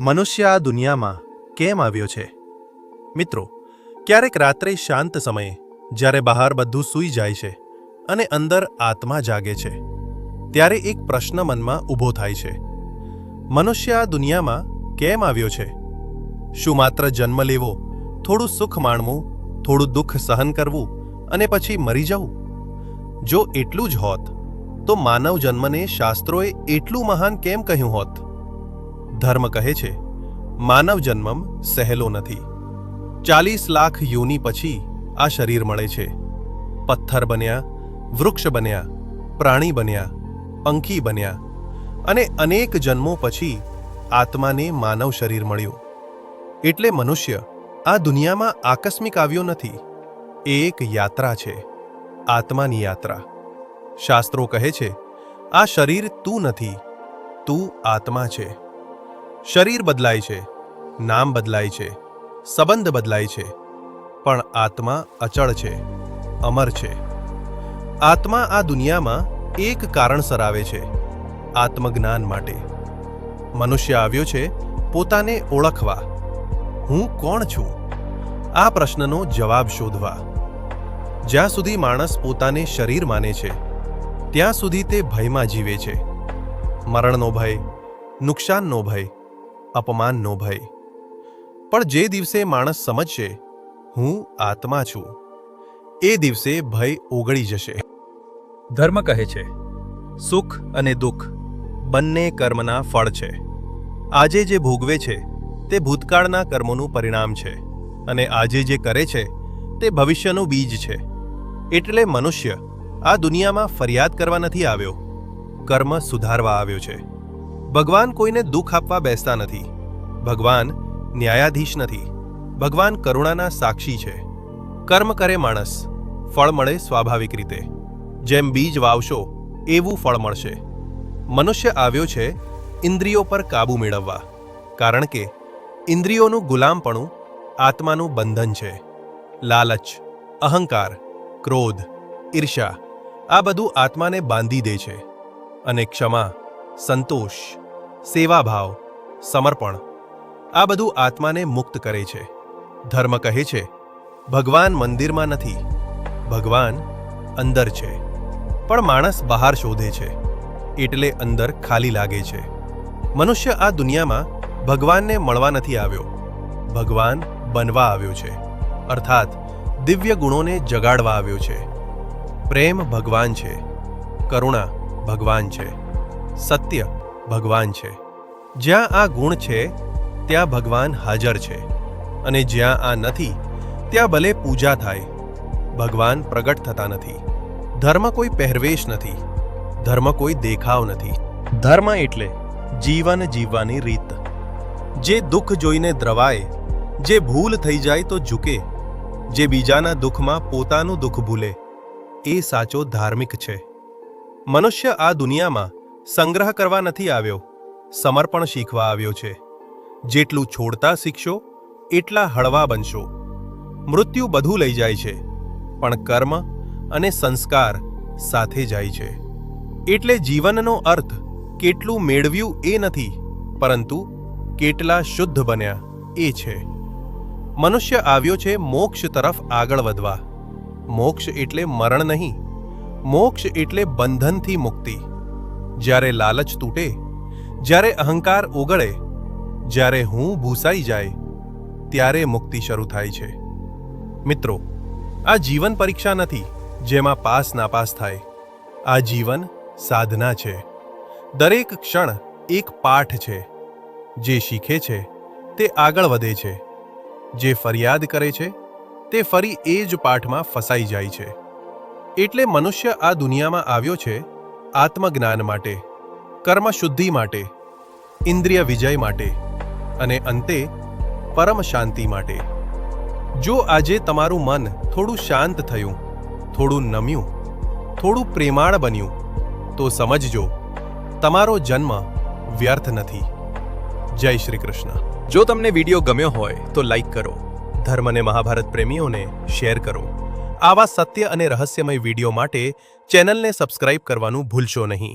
મનુષ્ય આ દુનિયામાં કેમ આવ્યો છે? મિત્રો, ક્યારેક રાત્રે શાંત સમયે, જ્યારે બહાર બધું સૂઈ જાય છે અને અંદર આત્મા જાગે છે, ત્યારે એક પ્રશ્ન મનમાં ઊભો થાય છે. મનુષ્ય આ દુનિયામાં કેમ આવ્યો છે? શું માત્ર જન્મ લેવો, થોડું સુખ માણવું, થોડું દુઃખ સહન કરવું અને પછી મરી જવું? જો એટલું જ હોત, તો માનવ જન્મને શાસ્ત્રોએ એટલું મહાન કેમ કહ્યું હોત? ધર્મ કહે છે માનવ જન્મમ સહેલો નથી. ચાલીસ લાખ યોની પછી આ શરીર મળે છે. પથ્થર બન્યા, વૃક્ષ બન્યા, પ્રાણી બન્યા, પંખી બન્યા અને અનેક જન્મો પછી આત્માને માનવ શરીર મળ્યું. એટલે મનુષ્ય આ દુનિયામાં આકસ્મિક આવ્યો નથી. એ એક યાત્રા છે, આત્માની યાત્રા. શાસ્ત્રો કહે છે, આ શરીર તું નથી, તું આત્મા છે. શરીર બદલાય છે, નામ બદલાય છે, સંબંધ બદલાય છે, પણ આત્મા અચળ છે, અમર છે. આત્મા આ દુનિયામાં એક કારણસર આવે છે, આત્મજ્ઞાન માટે. મનુષ્ય આવ્યો છે પોતાને ઓળખવા. હું કોણ છું? આ પ્રશ્નનો જવાબ શોધવા. જ્યાં સુધી માણસ પોતાને શરીર માને છે, ત્યાં સુધી તે ભયમાં જીવે છે. મરણનો ભય, નુકસાનનો ભય અપમાનનો ભય. પણ જે દિવસે માણસ સમજશે, હું આત્મા છું. એ દિવસે ભય ઓગળી જશે. ધર્મ કહે છે, સુખ અને દુઃખ બંને કર્મના ફળ છે. આજે જે ભોગવે છે, તે ભૂતકાળના કર્મોનું પરિણામ છે અને આજે જે કરે છે, તે ભવિષ્યનું બીજ છે. એટલે મનુષ્ય આ દુનિયામાં ફરિયાદ કરવા નથી આવ્યો. કર્મ સુધારવા આવ્યો છે. ભગવાન કોઈને દુઃખ આપવા બેસતા નથી. ભગવાન ન્યાયાધીશ નથી. ભગવાન કરુણાના સાક્ષી છે. કર્મ કરે માણસ. ફળ મળે સ્વાભાવિક રીતે. જેમ બીજ વાવશો, એવું ફળ મળશે. મનુષ્ય આવ્યો છે ઇન્દ્રિયો પર કાબૂ મેળવવા. કારણ કે ઇન્દ્રિયોનું ગુલામપણું આત્માનું બંધન છે. લાલચ, અહંકાર, ક્રોધ ઈર્ષા આ બધું આત્માને બાંધી દે છે. અને ક્ષમા, સંતોષ સેવાભાવ, સમર્પણ, આ બધું આત્માને મુક્ત કરે છે. ધર્મ કહે છે, ભગવાન મંદિરમાં નથી, ભગવાન અંદર છે. પણ માણસ બહાર શોધે છે, એટલે અંદર ખાલી લાગે છે. મનુષ્ય આ દુનિયામાં ભગવાનને મળવા નથી આવ્યો, ભગવાન બનવા આવ્યો છે. અર્થાત, દિવ્ય ગુણોને જગાડવા આવ્યો છે. પ્રેમ ભગવાન છે, કરુણા ભગવાન છે, સત્ય ભગવાન છે. જ્યાં આ ગુણ છે, ત્યાં ભગવાન હાજર છે. અને જ્યાં આ નથી, ત્યાં ભલે પૂજા થાય, ભગવાન પ્રગટ થતા નથી. ધર્મ કોઈ પહેરવેશ નથી, ધર્મ કોઈ દેખાવ નથી. ધર્મ એટલે જીવન જીવવાની રીત. જે દુઃખ જોઈને દ્રવાય, જે ભૂલ થઈ જાય તો ઝૂકે, જે બીજાના દુઃખમાં પોતાનું દુઃખ ભૂલે, એ સાચો ધાર્મિક છે. મનુષ્ય આ દુનિયામાં સંગ્રહ કરવા નથી આવ્યો. સમર્પણ શીખવા આવ્યો છે. જેટલું છોડતા શીખશો, એટલા હળવા બનશો. મૃત્યુ બધું લઈ જાય છે, પણ કર્મ અને સંસ્કાર સાથે જાય છે. એટલે જીવનનો અર્થ કેટલું મેળવ્યું એ નથી, પરંતુ કેટલા શુદ્ધ બન્યા એ છે. મનુષ્ય આવ્યો છે મોક્ષ તરફ આગળ વધવા. મોક્ષ એટલે મરણ નહીં, મોક્ષ એટલે બંધનથી મુક્તિ. જ્યારે લાલચ તૂટે, જ્યારે અહંકાર ઓગળે, જ્યારે હું ભૂસાઈ જાય, ત્યારે મુક્તિ શરૂ થાય છે. મિત્રો, આ જીવન પરીક્ષા નથી જેમાં પાસ નાપાસ થાય. આ જીવન સાધના છે. દરેક ક્ષણ એક પાઠ છે. જે શીખે છે, તે આગળ વધે છે. જે ફરિયાદ કરે છે, તે ફરી એ જ પાઠમાં ફસાઈ જાય છે. એટલે મનુષ્ય આ દુનિયામાં આવ્યો છે આત્મજ્ઞાન માટે કર્મ શુદ્ધિ માટે, ઇન્દ્રિય વિજય માટે અને અંતે પરમ શાંતિ માટે. જો આજે તમારું મન થોડું શાંત થયું, થોડું નમ્યું, થોડું પ્રેમાળ બન્યું, તો સમજજો, તમારો જન્મ વ્યર્થ નથી. જય શ્રી કૃષ્ણ. જો તમને વીડિયો ગમ્યો હોય તો લાઈક કરો ધર્મને મહાભારત પ્રેમીઓને શેર કરો. આવા સત્ય અને રહસ્યમય વીડિયો માટે ચેનલને સબસ્ક્રાઇબ કરવાનું ભૂલશો નહીં.